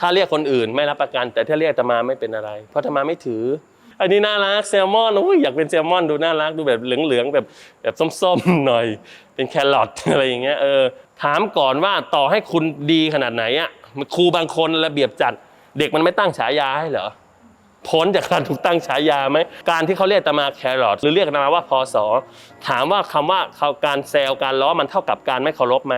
ถ้าเรียกคนอื่นไม่รับประกัน แต่ถ้าเรียกตมาไม่เป็นอะไร เพราะตมาไม่ถือ อันนี้น่ารักแซลมอนอุ้ยอยากเป็นแซลมอนดูน่ารักดูแบบเหลืองๆแบบแบบส้มๆหน่อย เป็นแครอทอะไรอย่างเงี้ยเออถามก่อนว่าต่อให้คุณดีขนาดไหนอะครูบางคนระเบียบจัด เด็กมันไม่ตั้งฉายาให้เหรอพ้นจากการถูกตั้งฉายาไหมการที่เขาเรียกตมาแครอทหรือเรียกตมาว่าพอสอถามว่าคำว่าเขาการแซวการล้อมันเท่ากับการไม่เคารพไหม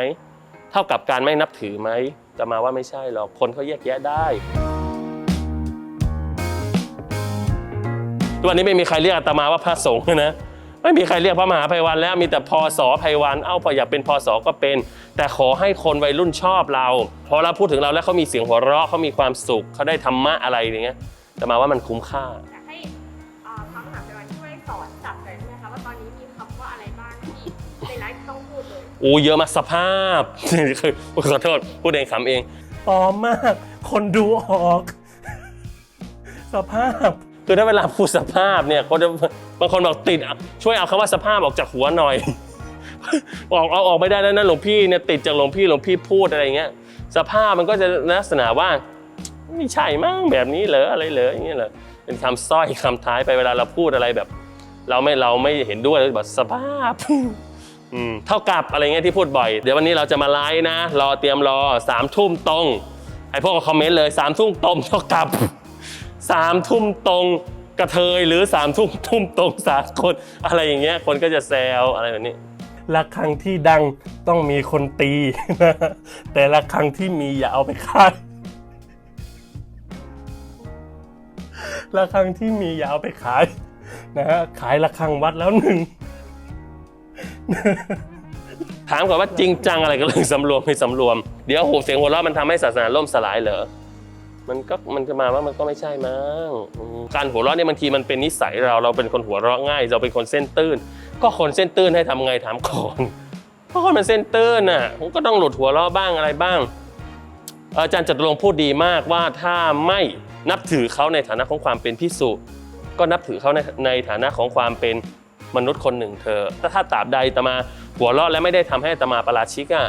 เท่ากับการไม่นับถือไหม อาตมาว่าไม่ใช่หรอกคนเขาแยกแยะได้ทุกวันนี้ไม่มีใครเรียกอาตมาว่าพระสงฆ์นะไม่มีใครเรียกพระมหาภัยวันแล้วมีแต่พอสอภัยวันเอ้าพออยากเป็นพอสอก็เป็น แต่ขอให้คนวัยรุ่นชอบเราพอเราพูดถึงเราแล้วเขามีเสียงหัวเราะเขามีความสุขเขาได้ธรรมะอะไรอย่างเงี้ยอาตมาว่ามันคุ้มค่า ต้องพูดเลยโอ้เยอะมากสภาพคือขอโทษพูดเองขำเองปลอมมาก คนดูออก สภาพ คือถ้าเวลาพูดสภาพเนี่ยคนจะบางคนบอกติดอะช่วยเอาคำว่าสภาพออกจากหัวหน่อยบอกเอาออกไม่ได้แล้วนะหลวงพี่เนี่ยติดจากหลวงพี่หลวงพี่พูดอะไรอย่างเงี้ย สภาพมันก็จะลักษณะว่าไม่ใช่มั้งแบบนี้เหรออะไรเหรออย่างเงี้ยเหรอเป็นคำสร้อยคำท้ายไปเวลาเราพูดอะไรแบบ เราไม่เราไม่เห็นด้วยเราแบบสภาพ อืมเท่ากับอะไรเงี้ยที่พูดบ่อย เดี๋ยววันนี้เราจะมาไลฟ์นะ รอเตรียมรอสามทุ่มตรง ไอพวกก็คอมเมนต์เลยสามทุ่มตรงเท่ากับสามทุ่มตรงกระเทยหรือสามทุ่มทุ่มตรงสากลอะไรอย่างเงี้ยคนก็จะแซวอะไรแบบนี้ละครั้งที่ดังต้องมีคนตีนะแต่ละครั้งที่มีอย่าเอาไปขายละครั้งที่มีอย่าเอาไปขายนะฮะขายละครั้งวัดแล้วหนึ่ง ถามก่อนว่าจริงจังอะไรกับเรื่องสำรวมไม่สำรวม เดี๋ยวโหเสียงหัวเราะมันทำให้ศาสนาล่มสลายเหรอ มันก็มันจะมาว่ามันก็ไม่ใช่มั้ง การหัวเราะเนี่ยบางทีมันเป็นนิสัยเราเราเป็นคนหัวเราะง่าย เราเป็นคนเส้นตื้น ก็คนเส้นตื้นให้ทำไงถามก่อนเพราะคนมันเส้นตื้นน่ะผมก็ต้องหลุดหัวเราะบ้างอะไรบ้าง อาจารย์จตุรงพูดดีมากว่าถ้าไม่นับถือเขาในฐานะของความเป็นพิสุก็นับถือเขาในในฐานะของความเป็น มนุษย์คนหนึ่งเธอแต่ถ้าตราบใดตมาหัวเราะและไม่ได้ทำให้ตมาประราชิกอะ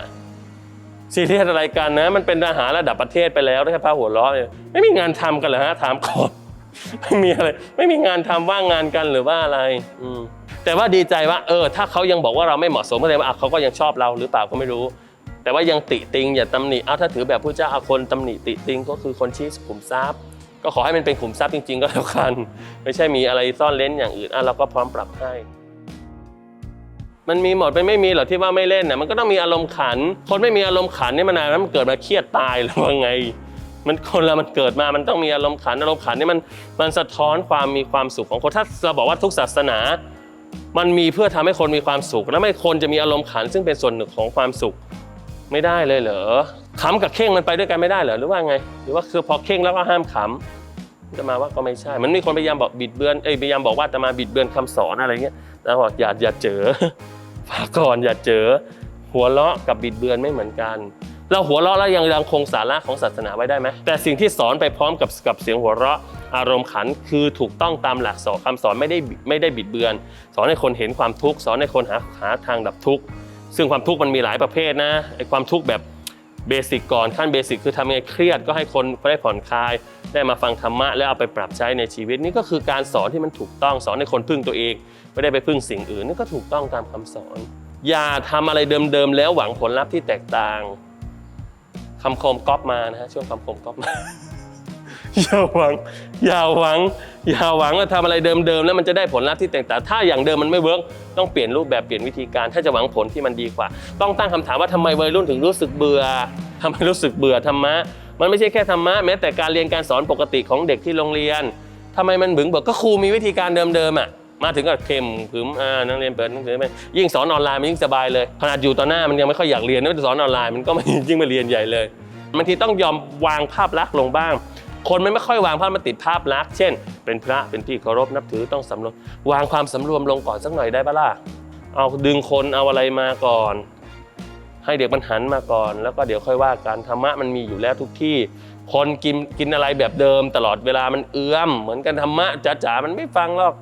ซีเรียสอะไรกันนะ มันเป็นอาหารระดับประเทศไปแล้วได้แค่พาหัวเราะเนี่ยไม่มีงานทำกันเหรอฮะถามก่อนไม่มีอะไรไม่มีงานทำว่างงานกันหรือว่าอะไร อืมแต่ว่าดีใจว่าเออถ้าเขายังบอกว่าเราไม่เหมาะสมก็แสดงว่าอะเขาก็ยังชอบเราหรือเปล่าก็ไม่รู้ แต่ว่ายังติติงอย่าตำหนิเอาถ้าถือแบบพระเจ้าเอาคนตำหนิติติงก็คือคนชี้ขุมทรัพย์ ก็ขอให้มันเป็นขุมทรัพย์จริง ๆ ก็แล้วกัน ไม่ใช่มีอะไรซ่อนเล้นอย่างอื่นอะเราก็พร้อมปรับให้ มันมีหมดเป็นไม่มีหรอกที่ว่าไม่เล่นน่ะมันก็ต้องมีอารมณ์ขัน คนไม่มีอารมณ์ขันนี่มันอะไรมันเกิดมาเครียดตายหรือว่าไง มันคนเรามันเกิดมามันต้องมีอารมณ์ขันอารมณ์ขันนี่มันมันสะท้อนความมีความสุขของคนถ้าเราบอกว่าทุกศาสนา มันมีเพื่อทำให้คนมีความสุข แล้วไม่คนจะมีอารมณ์ขัน ซึ่งเป็นส่วนหนึ่งของความสุขไม่ได้เลยเหรอ ขำกับเข่งมันไปด้วยกันไม่ได้เหรอหรือว่าไง หรือว่าคือพอเข่งแล้วก็ห้ามขำจะมาว่าก็ไม่ใช่ มันมีคนพยายามบอกบิดเบือนเอ้ยพยายามบอกว่าจะมาบิดเบือนคำสอนอะไรเงี้ยแล้วบอกอย่าอย่าเจอฝากก่อนอย่าเจอ หัวเราะกับบิดเบือนไม่เหมือนกัน เราหัวเราะแล้วยังยังคงสาระของศาสนาไว้ได้ไหมแต่สิ่งที่สอนไปพร้อมกับกับเสียงหัวเราะอารมณ์ขันคือถูกต้องตามหลักสอนคำสอนไม่ได้ไม่ได้บิดเบือน สอนให้คนเห็นความทุกข์สอนให้คนหาหาทางดับทุกข์ซึ่งความทุกข์มันมีหลายประเภทนะไอ้ความทุกข์แบบ เบสิกก่อนขั้นเบสิกคือทำไงเครียดก็ให้คนได้ผ่อนคลาย ได้มาฟังธรรมะแล้วเอาไปปรับใช้ในชีวิตนี่ก็คือการสอนที่มันถูกต้องสอนให้คนพึ่งตัวเอง ไม่ได้ไปพึ่งสิ่งอื่นนี่ก็ถูกต้องตามคำสอน อย่าทำอะไรเดิมๆแล้วหวังผลลัพธ์ที่แตกต่างคำคมก๊อปมานะฮะช่วงคำคมก๊อปมา อย่าหวัง อย่าหวัง อย่าหวังว่าทำอะไรเดิมๆแล้วมันจะได้ผลลัพธ์ที่แตกต่างถ้าอย่างเดิมมันไม่เวิร์กต้องเปลี่ยนรูปแบบเปลี่ยนวิธีการ ถ้าจะหวังผลที่มันดีกว่า ต้องตั้งคำถามว่าทำไมวัยรุ่นถึงรู้สึกเบื่อทำไมรู้สึกเบื่อธรรมะ มันไม่ใช่แค่ธรรมะแม้แต่การเรียนการสอนปกติของเด็กที่โรงเรียนทำไมมันบึงเบิกก็ครูมีวิธีการเดิมๆอะมาถึงก็เข้มขึมอ่านักเรียนเปิดหนังสือไปยิ่งสอนออนไลน์มันยิ่งสบายเลยขนาดอยู่ต่อหน้ามันยังไม่ค่อยอยากเรียนนะสอนออนไลน์มันก็ไม่ยิ่งมาเรียนใหญ่เลยบางทีต้องยอมวางภาพลักษณ์ลงบ้าง คนมันไม่ค่อยวางภาพมันติดภาพลักษณ์เช่น เป็นพระเป็นที่เคารพนับถือต้องสำรวมวางความสำรวมลงก่อนสักหน่อยได้ปะล่ะเอาดึงคนเอาอะไรมาก่อน ให้เด็กมันหันมาก่อน แล้วก็เดี๋ยวค่อยว่ากันธรรมะมันมีอยู่แล้วทุกที่ คนกินกินอะไรแบบเดิม ตลอดเวลามันเอื้อม เหมือนกันธรรมะจ๋าๆมันไม่ฟังหรอก